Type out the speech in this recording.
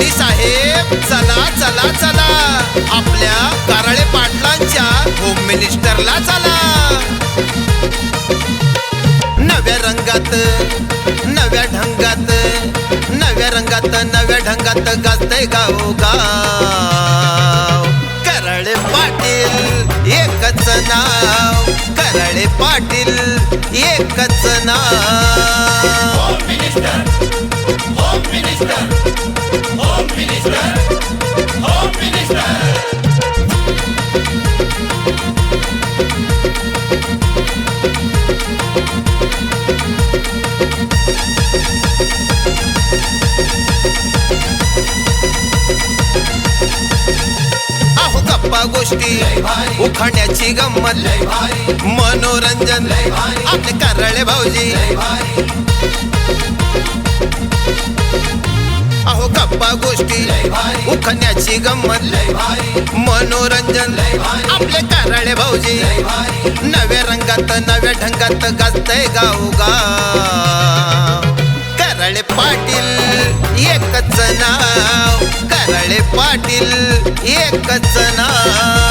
पाटील साहेब चला चला चला. आपल्या कारळे पाटलांच्या होम मिनिस्टरला चला. नव्या रंगात नव्या ढंगात नव्या रंगात नव्या ढंगात गाजते गाव गाव करळे पाटील एकच नाव. करळे पाटील एकच नाव. गोष्टी. उखाण्याची गंमत. मनोरंजन. आपले कारळे भाऊजी. गप्पा गोष्टी उखण्याची गंमत मनोरंजन आपले कराळे भाऊजी. नव्या रंगात नव्या ढंगात गाजतय गाव गाव कराळे पाटील एकच नाव कराळे पाटील एकच नाव.